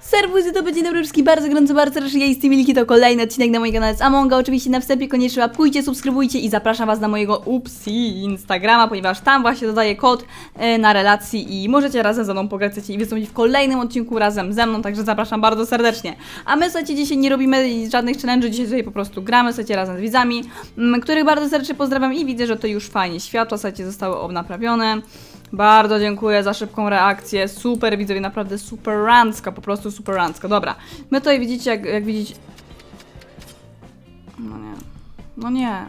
Serwus, to będzie dobry wszystkich bardzo gorąco, bardzo serdecznie, ja jestem Milki, to kolejny odcinek na moim kanale z Amonga. Oczywiście na wstępie koniecznie łapkujcie, subskrybujcie i zapraszam Was na mojego upsi Instagrama, ponieważ tam właśnie dodaję kod e, na relacji i możecie razem ze mną pograć i wystąpić w kolejnym odcinku razem ze mną, także zapraszam bardzo serdecznie. A my, słuchajcie, dzisiaj nie robimy żadnych challenge'ów, dzisiaj sobie po prostu gramy, słuchajcie, razem z widzami, m, których bardzo serdecznie pozdrawiam i widzę, że to już fajnie światło, słuchajcie, zostały naprawione. Bardzo dziękuję za szybką reakcję. Super widzowie, naprawdę super rancka, po prostu super rancka. Dobra, my tutaj widzicie, jak, jak widzicie... No nie. No nie.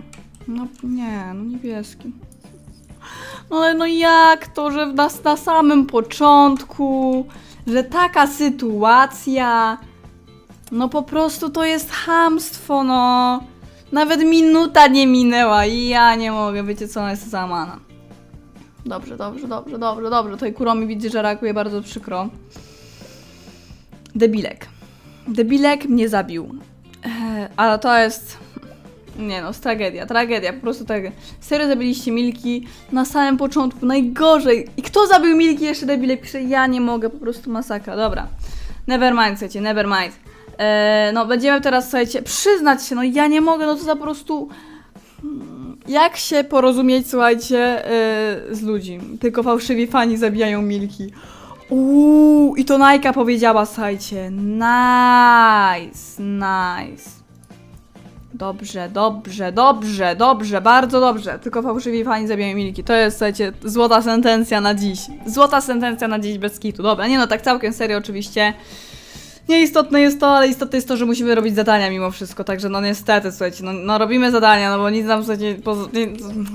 No nie, no niebieski. No ale no jak to, że na, na samym początku, że taka sytuacja... No po prostu to jest hamstwo, no. Nawet minuta nie minęła i ja nie mogę, wiecie co, ona jest załamana. Dobrze, dobrze, dobrze, dobrze, dobrze. Tutaj Kuromi widzi, że reaguje bardzo przykro. Debilek. Debilek mnie zabił. Eee, ale to jest... Nie no, tragedia, tragedia, po prostu tak. Serio zabiliście Milki na samym początku, najgorzej. I kto zabił Milki jeszcze debilek? Pisze, ja nie mogę, po prostu masakra. Dobra. Nevermind, słuchajcie, nevermind. Eee, no, będziemy teraz, słuchajcie, przyznać się, no ja nie mogę, no to za po prostu jak się porozumieć, słuchajcie, yy, z ludźmi? Tylko fałszywi fani zabijają Milki. Uuu, i to Najka powiedziała, słuchajcie. Nice, nice. Dobrze, dobrze, dobrze, dobrze, bardzo dobrze. Tylko fałszywi fani zabijają Milki. To jest, słuchajcie, złota sentencja na dziś. Złota sentencja na dziś bez kitu. Dobra, nie no, tak całkiem serio oczywiście. Nieistotne jest to, ale istotne jest to, że musimy robić zadania mimo wszystko, także no niestety, słuchajcie, no, no robimy zadania, no bo nic nam, słuchajcie, poza, nie,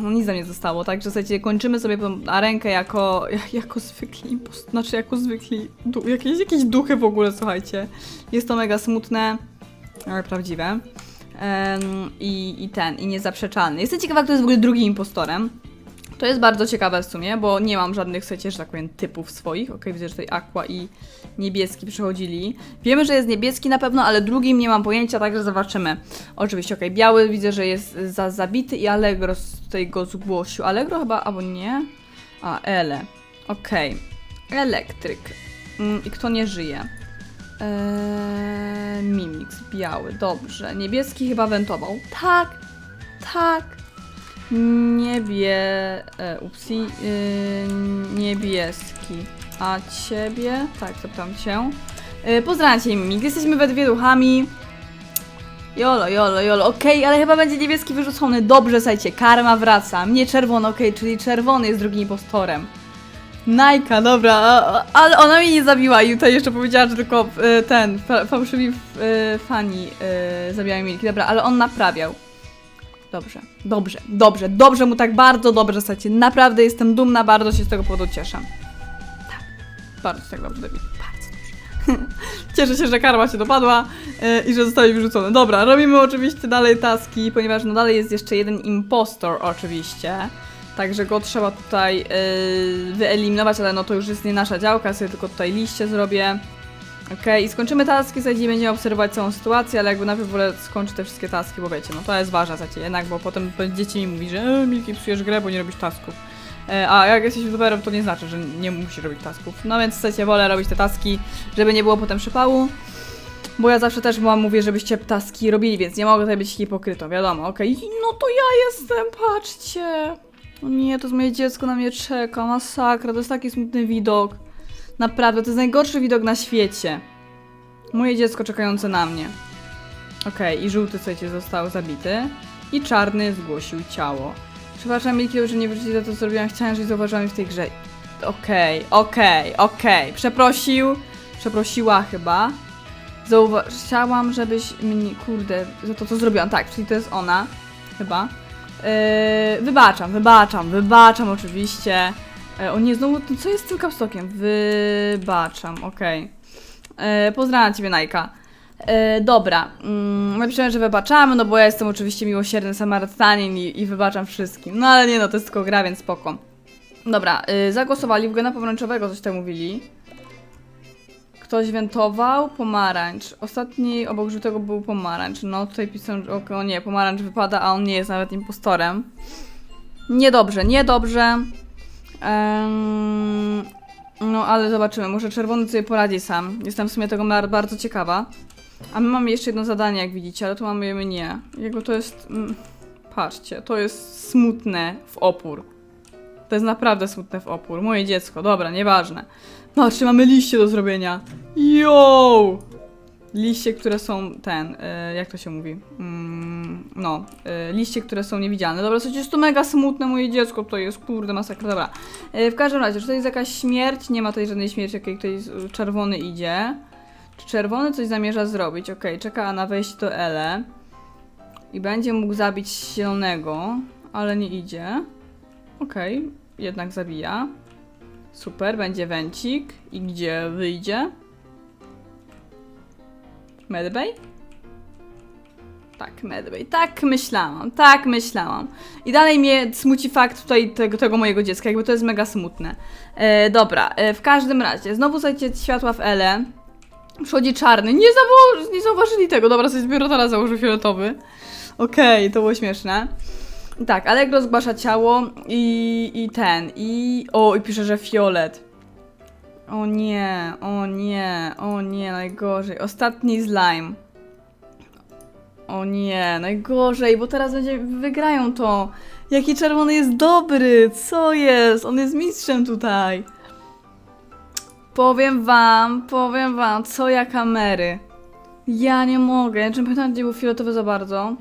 no, nic nam nie zostało, także słuchajcie, kończymy sobie tą arenkę jako, jako zwykli impost, znaczy jako zwykli, du, jakieś, jakieś duchy w ogóle, słuchajcie. Jest to mega smutne, ale prawdziwe. I, I ten, i niezaprzeczalny. Jestem ciekawa, kto jest w ogóle drugim impostorem. To jest bardzo ciekawe w sumie, bo nie mam żadnych, słuchajcie, że tak powiem, typów swoich. Okej, widzę, że tutaj Aqua i niebieski przechodzili. Wiemy, że jest niebieski na pewno, ale drugim nie mam pojęcia, także zobaczymy. Oczywiście, okej, biały widzę, że jest za zabity i Allegro tutaj go zgłosił. Allegro chyba, albo nie? A, Ele. Okej. Elektryk. Mm, I kto nie żyje? Eee, Mimix, biały, dobrze. Niebieski chyba wentował. Tak, tak. Niebie... E, upsi. Yy, niebieski. A ciebie? Tak, zapytam cię. Yy, pozdrawiam cię, Mimik. Jesteśmy we dwie duchami. Jolo, jolo, jolo. Okej, ale chyba będzie niebieski wyrzucony. Dobrze, słuchajcie, karma wraca. Mnie czerwony, okej, czyli czerwony jest drugim impostorem. Najka, dobra, ale ona mnie nie zabiła i tutaj jeszcze powiedziała, że tylko e, ten, fa fałszywi e, fani e, zabijają Milki. Dobra, ale on naprawiał. Dobrze, dobrze, dobrze, dobrze mu tak bardzo dobrze, słuchajcie, naprawdę jestem dumna, bardzo się z tego powodu cieszę. Bardzo tak dobrze, David, bardzo dobrze. Cieszę się, że karma się dopadła e, i że zostały wyrzucone. Dobra, robimy oczywiście dalej taski, ponieważ no dalej jest jeszcze jeden impostor oczywiście. Także go trzeba tutaj yy, wyeliminować, ale no to już jest nie nasza działka, sobie tylko tutaj liście zrobię. Okej, i skończymy taski, słuchajcie, i będziemy obserwować całą sytuację, ale jakby najpierw wolę skończyć te wszystkie taski, bo wiecie, no to jest ważne, słuchajcie, jednak, bo potem będziecie mi mówić, że e, Milki, psujesz grę, bo nie robisz tasków. E, a jak jesteś youtuberem, to nie znaczy, że nie musisz robić tasków. No więc, słuchajcie, wolę robić te taski, żeby nie było potem przypału. Bo ja zawsze też wam mówię, żebyście taski robili, więc nie mogę tutaj być hipokrytą, wiadomo, okej. No to ja jestem, patrzcie. O nie, to jest moje dziecko na mnie czeka, masakra, to jest taki smutny widok. Naprawdę, to jest najgorszy widok na świecie. Moje dziecko czekające na mnie. Okej, i żółty, słuchajcie, został zabity. I czarny zgłosił ciało. Przepraszam, Milki, że nie wrócili za to, co zrobiłam. Chciałam, żebyś zauważyła mnie w tej grze. Okej, okej, okej. Przeprosił. Przeprosiła chyba. Zauwa- chciałam, żebyś mnie, kurde, za to, co zrobiłam. Tak, czyli to jest ona. Chyba. Yy, wybaczam, wybaczam, wybaczam oczywiście. Yy, o nie, znowu, co jest z tym kapstokiem? Wybaczam, okej. Yy, pozdrawiam Ciebie, Najka. Yy, dobra, mm, napiszemy, że wybaczamy, no bo ja jestem oczywiście miłosierny Samarytanin i, i wybaczam wszystkim. No ale nie no, to jest tylko gra, więc spoko. Dobra, yy, zagłosowali w gena pomarańczowego, coś tam mówili. Ktoś wentował, pomarańcz. Ostatni obok żółtego był pomarańcz. No tutaj piszą, że o, o nie, pomarańcz wypada, a on nie jest nawet impostorem. Niedobrze, niedobrze. Em, No, ale zobaczymy. Może czerwony sobie poradzi sam. Jestem w sumie tego bardzo ciekawa. A my mamy jeszcze jedno zadanie, jak widzicie, ale tu mamy mnie. Jego to jest... Mm, patrzcie, to jest smutne w opór. To jest naprawdę smutne w opór. Moje dziecko, dobra, nieważne. Patrzcie, mamy liście do zrobienia. Yo! Liście, które są ten, e, jak to się mówi? Mm, no, e, liście, które są niewidzialne. Dobra, coś jest to mega smutne, moje dziecko to jest, kurde, masakra. Dobra, e, w każdym razie, czy to jest jakaś śmierć? Nie ma tutaj żadnej śmierci, jakiej tutaj czerwony idzie. Czerwony coś zamierza zrobić? Okej, czeka na wejście do Ele. I będzie mógł zabić zielonego, ale nie idzie. Okej, jednak zabija. Super, będzie węcik. I gdzie wyjdzie? Medbay? Tak, Medbay. Tak myślałam, tak myślałam. I dalej mnie smuci fakt tutaj tego, tego mojego dziecka, jakby to jest mega smutne. E, dobra, e, w każdym razie, znowu słuchajcie światła w Ele. Przychodzi czarny. Nie, zawo- nie zauważyli tego. Dobra, sobie zbiorę teraz założę fioletowy. Okej, to było śmieszne. Tak, Allegro zgłasza ciało i, i ten, i... O, i pisze, że fiolet. O nie, o nie, o nie, najgorzej. Ostatni slime. O nie, najgorzej, bo teraz będzie, wygrają to. Jaki czerwony jest dobry, co jest? On jest mistrzem tutaj. Powiem wam, powiem wam, co ja kamery. Ja nie mogę, pamiętam, gdzie był fioletowy za bardzo.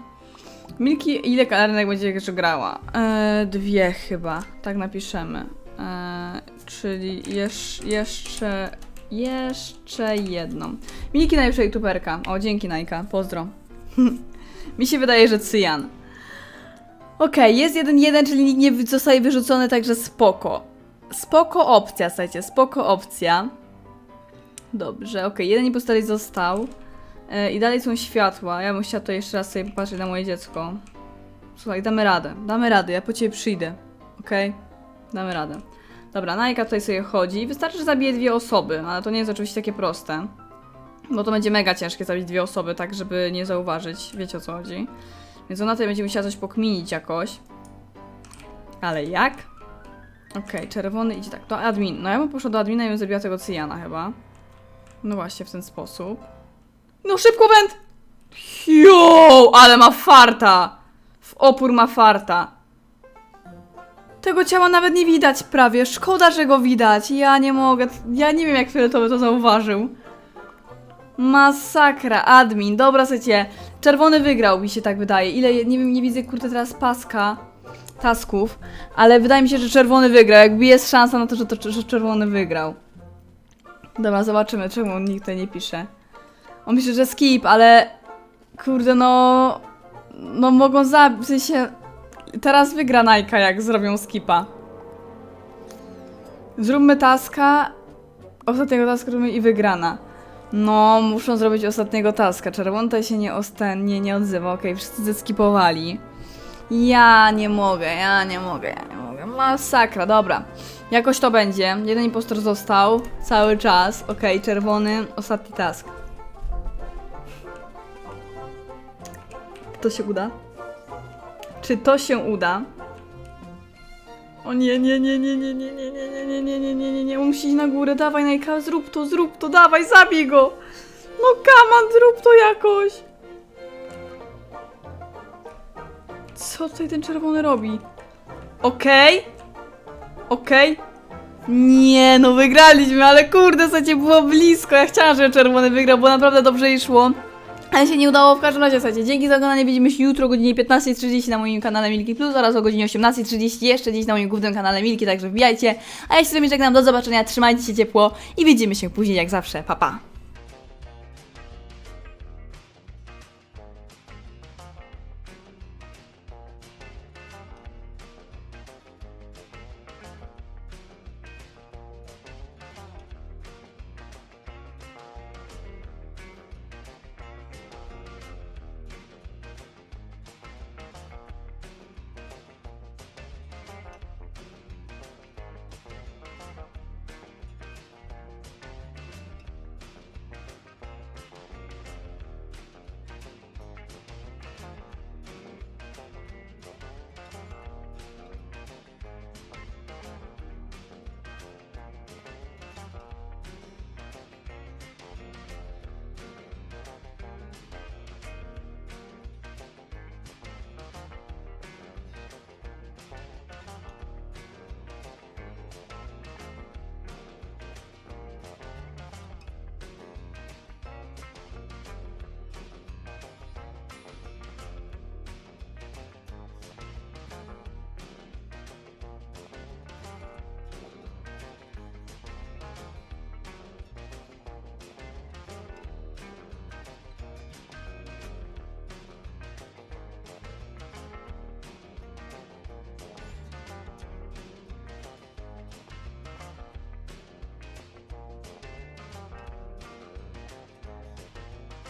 Milki, ile kalernek będzie jeszcze grała? Eee, dwie chyba, tak napiszemy. Eee, czyli jesz, jeszcze, jeszcze jedną. Milki najlepsza youtuberka. O, dzięki Najka, pozdro. Mi się wydaje, że cyjan. Okej, jest jeden jeden, czyli nikt nie zostaje wyrzucony, także spoko. Spoko opcja, słuchajcie, spoko opcja. Dobrze, okej, jeden impostor został. E, I dalej są światła. Ja bym chciała to jeszcze raz sobie popatrzeć na moje dziecko. Słuchaj, damy radę. Damy radę, ja po ciebie przyjdę. Okej? Damy radę. Dobra, Najka tutaj sobie chodzi. Wystarczy, że zabije dwie osoby, ale to nie jest oczywiście takie proste. Bo to będzie mega ciężkie zabić dwie osoby, tak żeby nie zauważyć. Wiecie o co chodzi. Więc ona tutaj będzie musiała coś pokminić jakoś. Ale jak? Okej, czerwony idzie tak. To admin. No ja bym poszła do admina i bym zabiła tego cyjana chyba. No właśnie, w ten sposób. No szybko węd! Jo, ale ma farta! W opór ma farta. Tego ciała nawet nie widać prawie. Szkoda, że go widać. Ja nie mogę. Ja nie wiem, jak fioletowy to zauważył. Masakra, admin. Dobra, słuchajcie. Czerwony wygrał, mi się tak wydaje. Ile, nie wiem, nie widzę, kurde, teraz paska tasków, ale wydaje mi się, że czerwony wygrał. Jakby jest szansa na to, że, to, że czerwony wygrał. Dobra, zobaczymy, czemu nikt tutaj nie pisze. On pisze, że skip, ale kurde, no. No mogą zabić. W sensie. Teraz wygra Najka, jak zrobią skipa. Zróbmy taska. Ostatniego taska robimy i wygrana. No, muszą zrobić ostatniego taska. Czerwony tutaj się nie, osten, nie, nie odzywa. Okej, wszyscy zeskipowali. Ja nie mogę, ja nie mogę, ja nie mogę. Masakra, dobra. Jakoś to będzie. Jeden impostor został cały czas. Okej, czerwony, ostatni task. To się uda? Czy to się uda? O nie, nie, nie, nie, nie, nie, nie, nie, nie, nie, nie, nie, nie, nie, nie, musi iść na górę, dawaj Najka, zrób to, zrób to, dawaj, zabij go! No kaman, zrób to jakoś! Co tutaj ten czerwony robi? Okej? Okej? Nie, no wygraliśmy, ale kurde, słuchajcie, było blisko. Ja chciałam, żeby czerwony wygrał, bo naprawdę dobrze jej szło. Ale się nie udało w każdym razie, słuchajcie. Dzięki za oglądanie. Widzimy się jutro o godzinie 15.30 na moim kanale Milki Plus oraz o godzinie 18.30 jeszcze dziś na moim głównym kanale Milki, także wbijajcie. A ja się z wami żegnam, do zobaczenia, trzymajcie się ciepło i widzimy się później jak zawsze. Pa, pa.